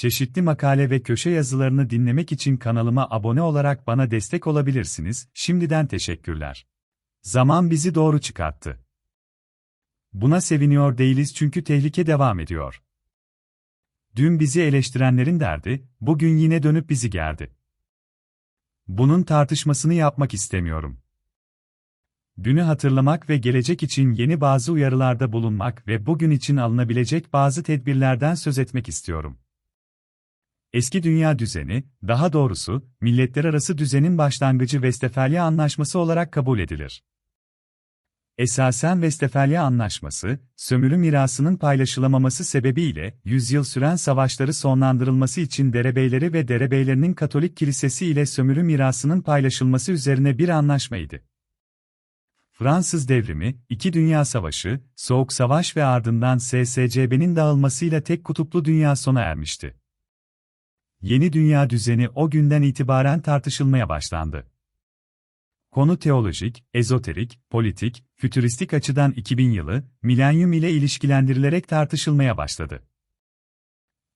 Çeşitli makale ve köşe yazılarını dinlemek için kanalıma abone olarak bana destek olabilirsiniz. Şimdiden teşekkürler. Zaman bizi doğru çıkarttı. Buna seviniyor değiliz çünkü tehlike devam ediyor. Dün bizi eleştirenlerin derdi, bugün yine dönüp bizi gerdi. Bunun tartışmasını yapmak istemiyorum. Dünü hatırlamak ve gelecek için yeni bazı uyarılarda bulunmak ve bugün için alınabilecek bazı tedbirlerden söz etmek istiyorum. Eski dünya düzeni, daha doğrusu, milletler arası düzenin başlangıcı Westfalia Anlaşması olarak kabul edilir. Esasen Westfalia Anlaşması, sömürü mirasının paylaşılamaması sebebiyle, yüzyıl süren savaşları sonlandırılması için derebeyleri ve derebeylerinin Katolik Kilisesi ile sömürü mirasının paylaşılması üzerine bir anlaşmaydı. Fransız devrimi, İki Dünya Savaşı, Soğuk Savaş ve ardından SSCB'nin dağılmasıyla tek kutuplu dünya sona ermişti. Yeni dünya düzeni o günden itibaren tartışılmaya başlandı. Konu teolojik, ezoterik, politik, fütüristik açıdan 2000 yılı, milenyum ile ilişkilendirilerek tartışılmaya başladı.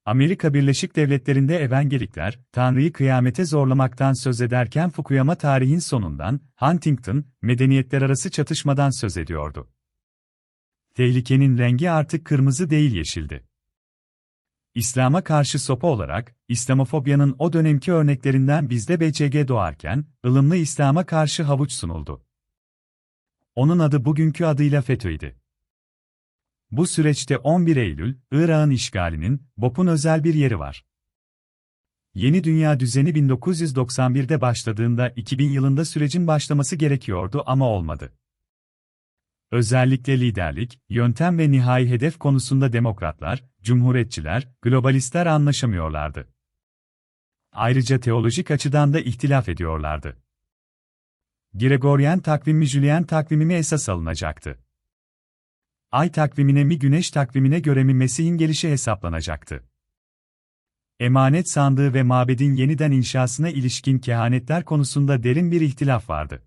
Amerika Birleşik Devletleri'nde evangelikler, Tanrı'yı kıyamete zorlamaktan söz ederken Fukuyama tarihin sonundan, Huntington, medeniyetler arası çatışmadan söz ediyordu. Tehlikenin rengi artık kırmızı değil yeşildi. İslam'a karşı sopa olarak, İslamofobyanın o dönemki örneklerinden bizde BCG doğarken, ılımlı İslam'a karşı havuç sunuldu. Onun adı bugünkü adıyla FETÖ'ydi. Bu süreçte 11 Eylül, Irak'ın işgalinin, BOP'un özel bir yeri var. Yeni dünya düzeni 1991'de başladığında 2000 yılında sürecin başlaması gerekiyordu ama olmadı. Özellikle liderlik, yöntem ve nihai hedef konusunda demokratlar, cumhuriyetçiler, globalistler anlaşamıyorlardı. Ayrıca teolojik açıdan da ihtilaf ediyorlardı. Gregorian takvim mi Julian takvimi mi esas alınacaktı? Ay takvimine mi güneş takvimine göre mi Mesih'in gelişi hesaplanacaktı? Emanet sandığı ve mabedin yeniden inşasına ilişkin kehanetler konusunda derin bir ihtilaf vardı.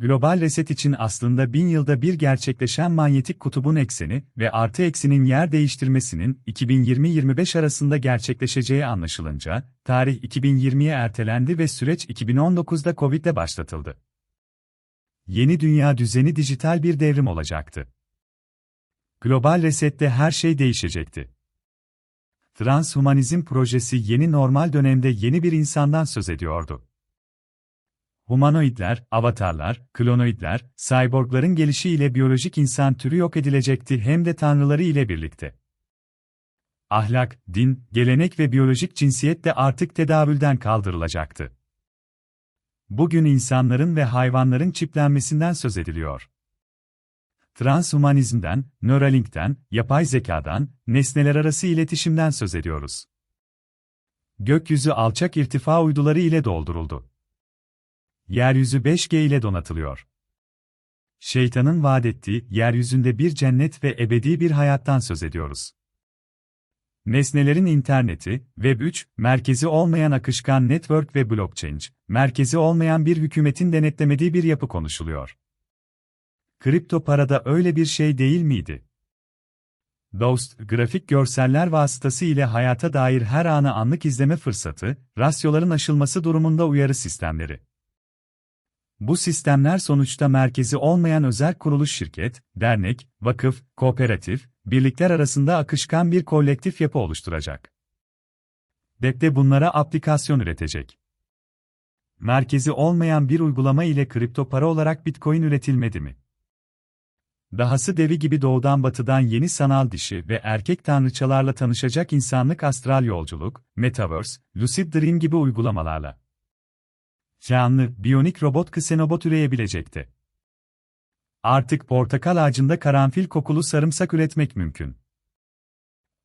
Global reset için aslında bin yılda bir gerçekleşen manyetik kutubun ekseni ve artı eksinin yer değiştirmesinin 2020-25 arasında gerçekleşeceği anlaşılınca, tarih 2020'ye ertelendi ve süreç 2019'da Covid'le başlatıldı. Yeni dünya düzeni dijital bir devrim olacaktı. Global resette her şey değişecekti. Transhumanizm projesi yeni normal dönemde yeni bir insandan söz ediyordu. Humanoidler, avatarlar, klonoidler, cyborgların gelişiyle biyolojik insan türü yok edilecekti hem de tanrıları ile birlikte. Ahlak, din, gelenek ve biyolojik cinsiyet de artık tedavülden kaldırılacaktı. Bugün insanların ve hayvanların çiplenmesinden söz ediliyor. Transhumanizmden, Neuralink'ten, yapay zekadan, nesneler arası iletişimden söz ediyoruz. Gökyüzü alçak irtifa uyduları ile dolduruldu. Yeryüzü 5G ile donatılıyor. Şeytanın vaat ettiği yeryüzünde bir cennet ve ebedi bir hayattan söz ediyoruz. Nesnelerin interneti, Web 3, merkezi olmayan akışkan network ve blockchain, merkezi olmayan bir hükümetin denetlemediği bir yapı konuşuluyor. Kripto parada öyle bir şey değil miydi? Dost, grafik görseller vasıtası ile hayata dair her anı anlık izleme fırsatı, rasyoların aşılması durumunda uyarı sistemleri. Bu sistemler sonuçta merkezi olmayan özel kuruluş şirket, dernek, vakıf, kooperatif, birlikler arasında akışkan bir kolektif yapı oluşturacak. Web de bunlara aplikasyon üretecek. Merkezi olmayan bir uygulama ile kripto para olarak Bitcoin üretilmedi mi? Dahası devi gibi doğudan batıdan yeni sanal dişi ve erkek tanrıçalarla tanışacak insanlık astral yolculuk, metaverse, lucid dream gibi uygulamalarla. Canlı, biyonik robot ksenobot üreyebilecekti. Artık portakal ağacında karanfil kokulu sarımsak üretmek mümkün.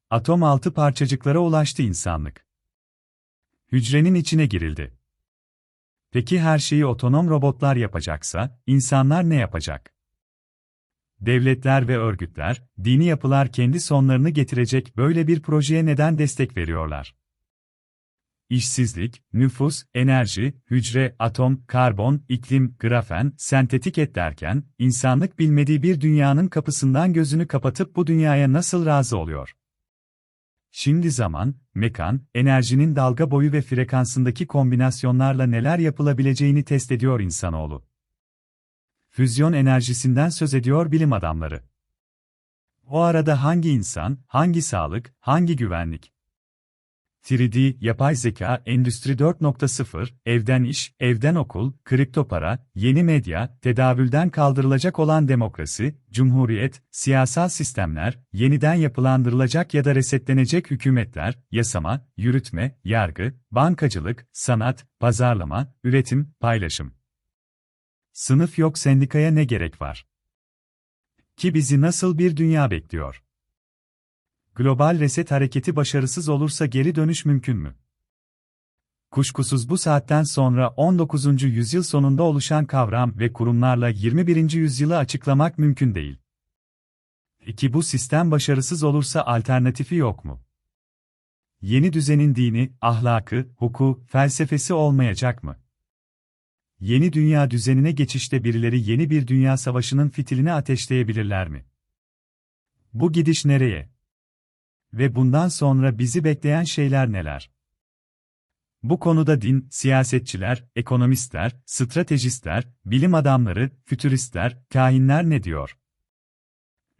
Atom altı parçacıklara ulaştı insanlık. Hücrenin içine girildi. Peki her şeyi otonom robotlar yapacaksa, insanlar ne yapacak? Devletler ve örgütler, dini yapılar kendi sonlarını getirecek böyle bir projeye neden destek veriyorlar? İşsizlik, nüfus, enerji, hücre, atom, karbon, iklim, grafen, sentetik et derken, insanlık bilmediği bir dünyanın kapısından gözünü kapatıp bu dünyaya nasıl razı oluyor? Şimdi zaman, mekan, enerjinin dalga boyu ve frekansındaki kombinasyonlarla neler yapılabileceğini test ediyor insanoğlu. Füzyon enerjisinden söz ediyor bilim adamları. O arada hangi insan, hangi sağlık, hangi güvenlik? 3D, yapay zeka, endüstri 4.0, evden iş, evden okul, kripto para, yeni medya, tedavülden kaldırılacak olan demokrasi, cumhuriyet, siyasal sistemler, yeniden yapılandırılacak ya da resetlenecek hükümetler, yasama, yürütme, yargı, bankacılık, sanat, pazarlama, üretim, paylaşım. Sınıf yok sendikaya ne gerek var? Ki bizi nasıl bir dünya bekliyor? Global reset hareketi başarısız olursa geri dönüş mümkün mü? Kuşkusuz bu saatten sonra 19. yüzyıl sonunda oluşan kavram ve kurumlarla 21. yüzyılı açıklamak mümkün değil. Ki bu sistem başarısız olursa alternatifi yok mu? Yeni düzenin dini, ahlakı, hukuku, felsefesi olmayacak mı? Yeni dünya düzenine geçişte birileri yeni bir dünya savaşının fitilini ateşleyebilirler mi? Bu gidiş nereye? Ve bundan sonra bizi bekleyen şeyler neler? Bu konuda din, siyasetçiler, ekonomistler, stratejistler, bilim adamları, fütüristler, kahinler ne diyor?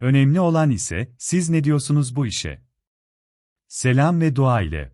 Önemli olan ise siz ne diyorsunuz bu işe? Selam ve dua ile